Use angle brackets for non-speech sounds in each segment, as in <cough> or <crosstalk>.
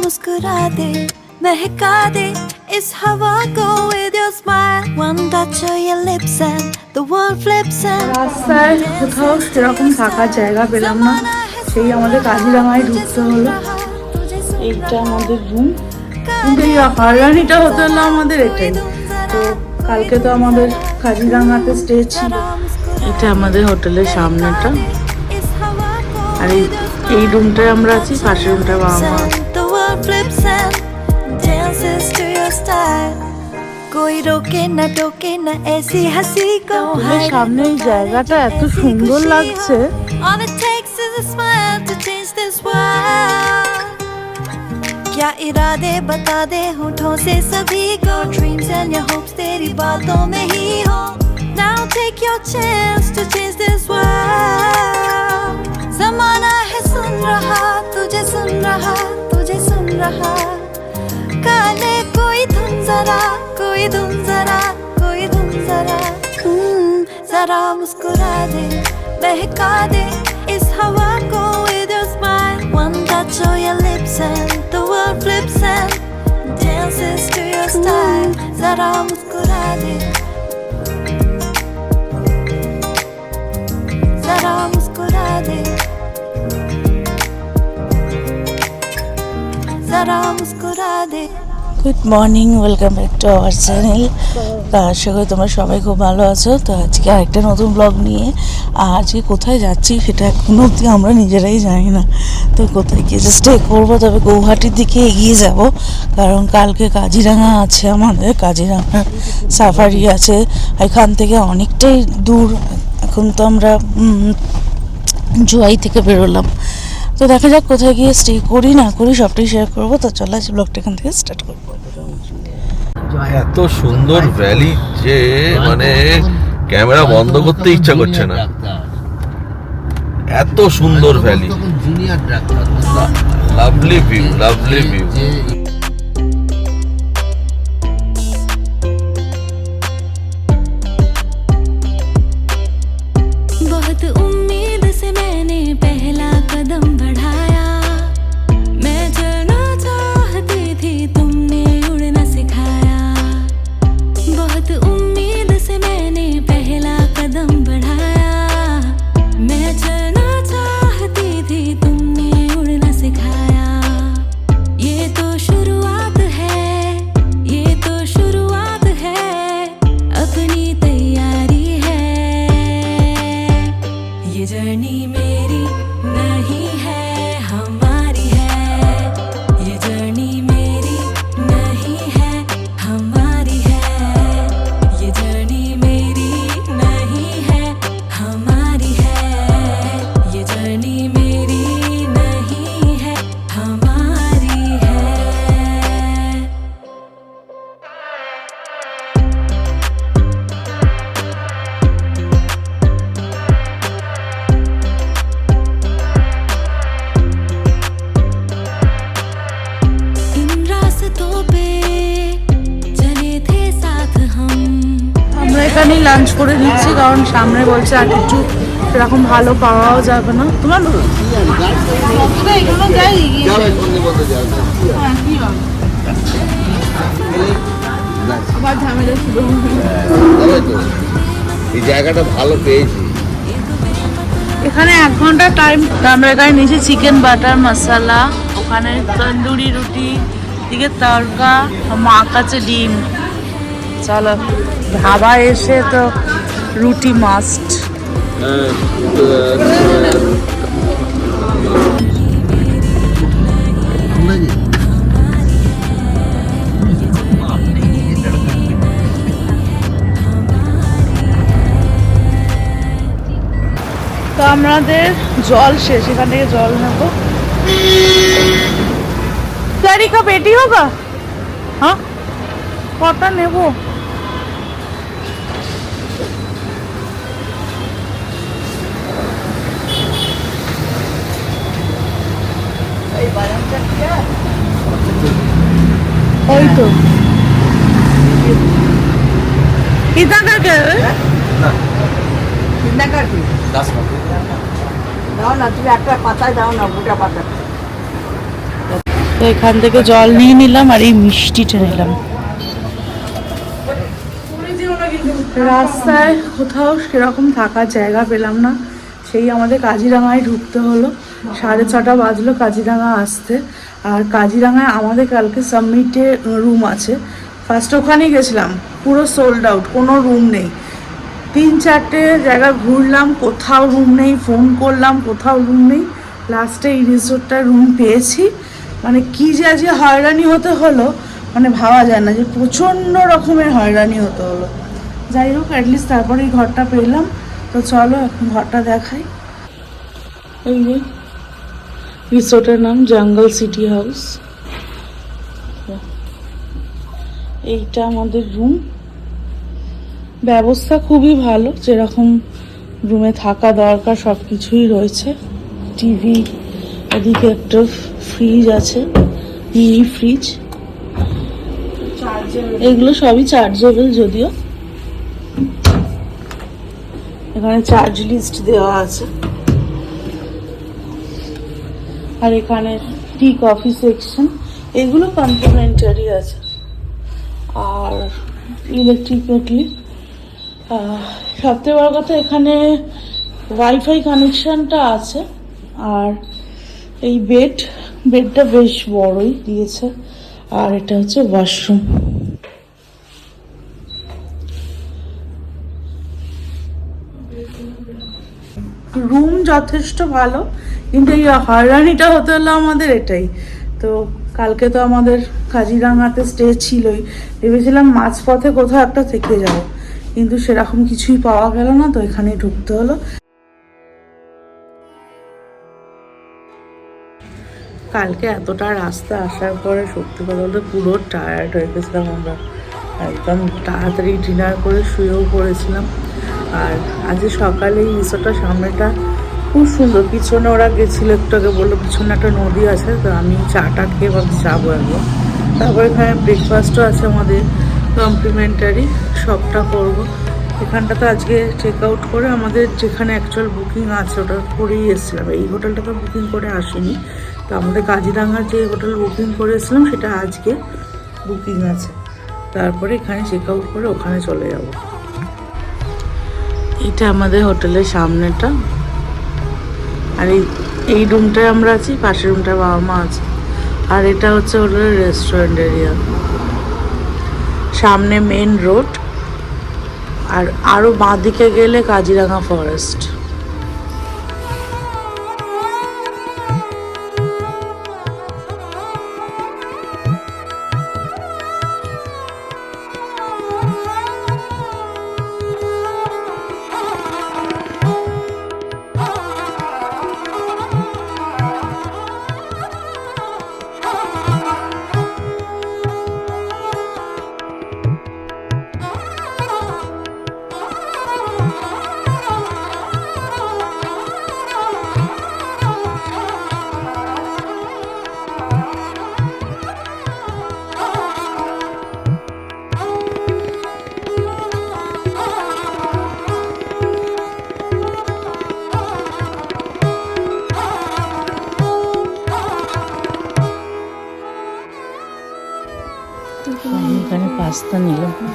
मुस्कुरा दे महका दे इस हवा को with your smile one touch of your lips and the world flips and রাস্তায় কোথাও সেরকম থাকার জায়গা পেলাম না সেই আমাদের কাজিরাঙায় ঢুকতে হলো এইটা আমাদের রুম কিন্তু এই হয়রানিটা হতে হলো আমাদের এটাই তো কালকে তো আমাদের কাজিরাঙাতে স্টে ছিল এটা আমাদের হোটেলের সামনেটা इस हवा को আর এই এই রুমটায় আমরা আছি পাশের রুমটা বাবা মা আছে। The world flips and dances to your style कोई रोके न टोके न ऐसी हंसी को হোটেলের সামনে এই জায়গাটা এত সুন্দর লাগছে All it takes is a smile to change this world क्या इरादे बता दे होठों से सभी को dreams and your hopes तेरी बातों में ही हो now take your chance to change this world जमाना है सुन रहा तुझे सुन रहा तुझे सुन रहा काले कोई धुन जरा कोई धुन जरा कोई धुन जरा हम्म, जरा मुस्कुरा दे बहका दे इस हवा को with your smile one touch of your lips and the world flips and dances to your style जरा मुस्कुरा दे good morning welcome back to our channel তো আশা করি তোমরা সবাই খুব ভালো আছো। তো আজকে আরেকটা নতুন ব্লগ নিয়ে আর আজকে কোথায় যাচ্ছি সেটা এখনও অবধি আমরা নিজেরাই জানি না। তো কোথায় গিয়ে স্টে করব, তবে গৌহাটির দিকে এগিয়ে যাব। কারণ কালকে কাজিরাঙা আছে আমাদের, কাজিরাঙা সাফারি আছে। এখান থেকে অনেকটাই দূর। এখন তো আমরা জুয়াই থেকে বেরোলাম। তো দেখা যাক কোথায় গিয়ে স্টে করি না করি সবটাই শেয়ার করব। তো চলে আসি ব্লগটা এখান থেকে স্টার্ট করব। এত সুন্দর ভ্যালি যে মানে ক্যামেরা বন্ধ করতে ইচ্ছা করছে না। এত সুন্দর valley lovely view lovely view lunch করে নিচ্ছি কারণ সামনে বলছে আর কিছু সেরকম ভালো পাওয়াও যাবে না। তোমার যাবে বন্ধু বন্ধু যাবে। যাবে তো। এই জায়গাটা ভালো পেয়েছি। এখানে এক ঘণ্টা টাইম আমরা এখানে নিয়েছি চিকেন বাটার মশলা ওখানে তন্দুরি রুটি দিকে তড়কা মা কাছে ডিম। চলো, ধাবা এসে তো রুটি মাস্ট তো আমাদের জল শেষ, এখান থেকে জল নেব। গাড়ি পেটি হোগা হ্যাঁ? কটা নেব? ওই তো। ইদাকাকে দাও না তুমি একটা পাতায় দাও না গোটা তো এখান থেকে জল নিয়ে নিলাম আর এই মিষ্টিটা নিলাম। রাস্তায় কোথাও সেরকম থাকার জায়গা পেলাম না। সেই আমাদের কাজিরাঙায় ঢুকতে হলো। সাড়ে ছটা বাজলো কাজিরাঙা আসতে। আর কাজিরাঙায় আমাদের কালকে সাবমিটে রুম আছে। ফার্স্ট ওখানেই গেছিলাম, পুরো সোল্ড আউট কোনো রুম নেই। তিন চারটে জায়গা ঘুরলাম, কোথাও রুম নেই ফোন করলাম, কোথাও রুম নেই। লাস্টে এই রিসোর্টটা রুম পেয়েছি। মানে কি যে আজকে হয়রানি হতে হলো মানে ভাবা যায় না যে প্রচণ্ড রকমের হয়রানি হতে হলো। যাই হোক অ্যাটলিস্ট তারপরে এই ঘরটা পেলাম। তো চলো, এখন ঘরটা দেখাই। এই যে রিসোর্টের নাম জঙ্গল সিটি হাউস। এইটা আমাদের রুম। ব্যবস্থা খুবই ভালো, যেরকম রুমে থাকা দরকার সব কিছুই রয়েছে। টিভি, এদিকে একটা ফ্রিজ আছে, মিনি ফ্রিজ। এগুলো সবই চার্জেবল যদিও। এখানে চার্জ লিস্ট দেওয়া আছে। আর এখানে টি কফি সেকশন এগুলো কমপ্লিমেন্টারি আছে। আর ইলেকট্রিক কেটলি সবথেকে বড় কথা এখানে ওয়াইফাই কানেকশনটা আছে, আর এই বেড বেডটা বেশ বড়ই দিয়েছে, আর এটা হচ্ছে ওয়াশরুম রুম যথেষ্ট ভালো কিন্তু এই হয়রানিটা হতে হলো আমাদের এটাই। তো কালকে তো আমাদের কাজিরাঙাতে স্টে ছিলই। ভেবেছিলাম মাঝপথে কোথাও একটা থেকে যাব। কিন্তু সেরকম কিছুই পাওয়া গেল না, তো এখানেই ঢুকতে হলো। কালকে এতটা রাস্তা আসার পরে সত্যি কথা বলতে পুরো টায়ার্ড হয়ে গেছিলাম আমরা। একদম তাড়াতাড়ি ডিনার করে শুয়েও পড়েছিলাম। আর আজ সকালে রিসোর্টটা সামনেটা খুব সুন্দর, পিছনে ওরা গেছিল একটু আগে, বলল পিছনে একটা নদী আছে, তো আমি চাটা খেয়ে ভাবছি যাব একবার। তারপর এখানে ব্রেকফাস্টও আছে আমাদের কমপ্লিমেন্টারি সবটা করব। এখানটা তো আজকে চেক আউট করে আমাদের যেখানে অ্যাকচুয়াল বুকিং আছে, ওটা করেই এসেছিলাম। এই হোটেলটা তো বুকিং করে আসিনি, তো আমাদের কাজিরাঙ্গার যে হোটেল বুকিং করে এসেছিলাম, সেটা আজকে বুকিং আছে। তারপরে এখানে চেক আউট করে ওখানে চলে যাব। এটা আমাদের হোটেলের সামনেটা। আর এই এই রুমটায় আমরা আছি, পাশের রুমটায় বাবা মা আছে। আর এটা হচ্ছে হলো রেস্টুরেন্ট এরিয়া সামনে মেন রোড আর আরও বাঁ দিকে গেলে কাজিরাঙা ফরেস্ট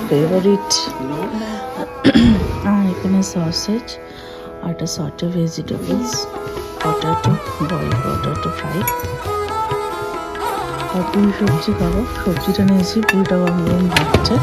ফেভারিট <clears throat> আর এখানে সসেজ আর একটা sauté vegetables potato boil potato fry আর পুরি সবজি খাব। সবজিটা নিয়েছি পুরিটা গরম গরম ভাবছে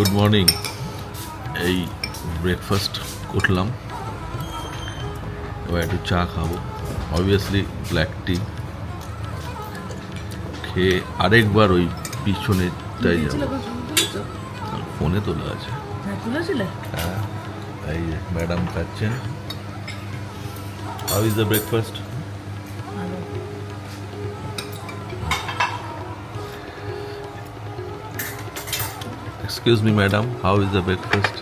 গুড মর্নিং। এই ব্রেকফাস্ট করলাম। এবার একটু চা খাব। অবভিয়াসলি ব্ল্যাক টি খেয়ে আরেকবার ওই পিছনেটাই যাব। ফোনে তোলা আছে। হ্যাঁ হ্যাঁ এই ম্যাডাম খাচ্ছেন। How is the breakfast excuse me madam how is the breakfast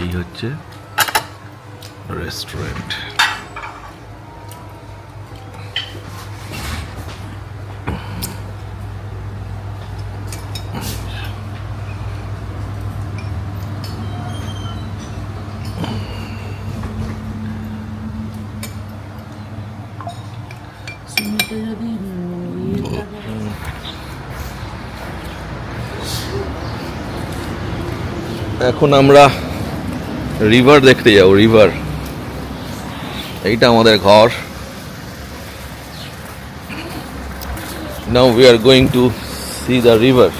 এই হচ্ছে রেস্টুরেন্ট সিমিতে যদি এখন আমরা রিভার দেখতে যাব রিভার এইটা আমাদের ঘর। Now we are going to see the river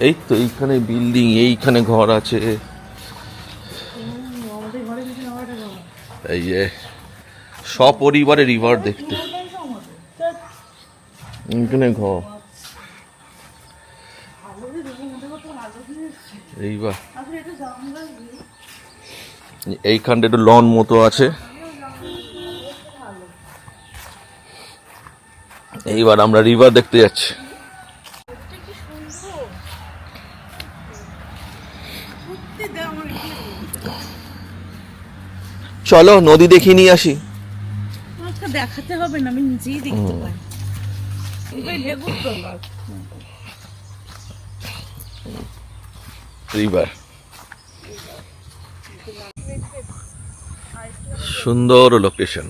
এই তো এইখানে বিল্ডিং এইখানে ঘর আছে আমাদের ঘরে কিছু আমার একটা ঘর এই যে সপরিবারে রিভার দেখতে। এইবার। এইখানটা একটু লন মতো আছে। এইবার আমরা রিভার দেখতে যাচ্ছি। চলো নদী দেখিয়ে নিয়ে আসি। দেখাতে হবে না আমি নিজেই দেখতে তলা রিভার সুন্দর লোকেশন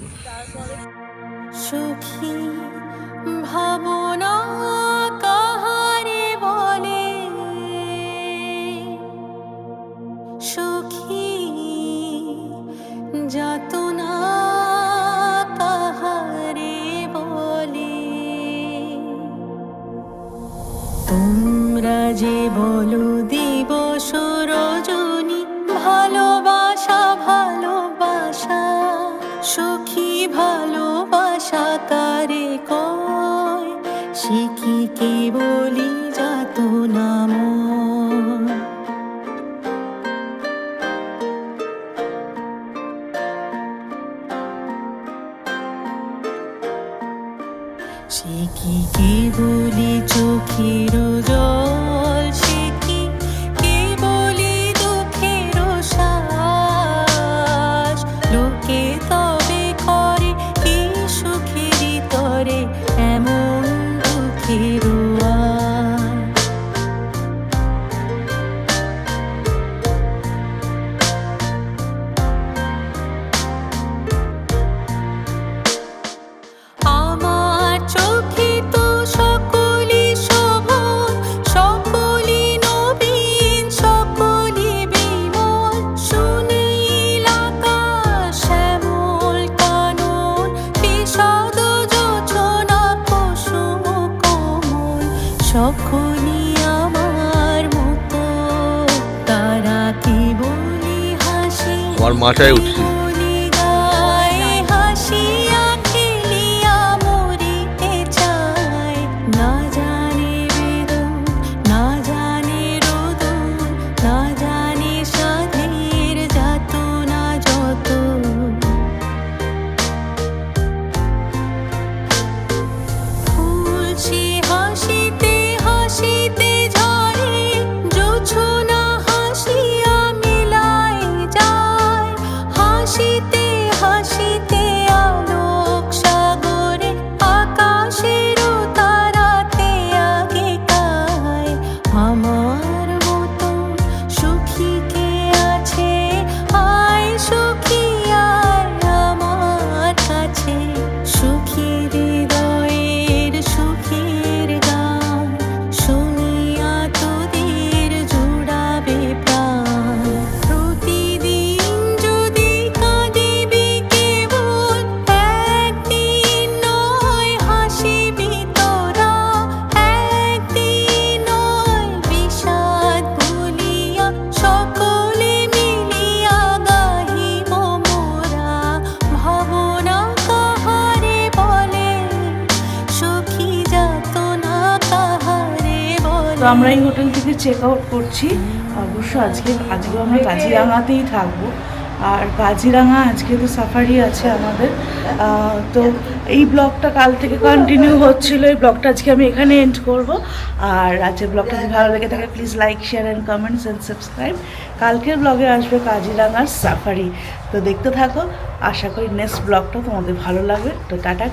সে কি কেবলি আমার মতো তারা আমার মাথায় উঠছি। তো আমরা এই হোটেল থেকে চেক আউট করছি। অবশ্য আজকে, আজকেও আমরা কাজিরাঙাতেই থাকব। আর কাজিরাঙা আজকে তো সাফারি আছে আমাদের। তো এই ব্লগটা কাল থেকে কন্টিনিউ হচ্ছিল। এই ব্লগটা আজকে আমি এখানে এন্ড করব। আর আজকের ব্লগটা যদি ভালো লেগে থাকে please like share and comments and subscribe কালকের ব্লগে আসবে কাজিরাঙার সাফারি তো দেখতে থাকো। আশা করি নেক্সট ব্লগটা তোমাদের ভালো লাগবে। তো টাটা।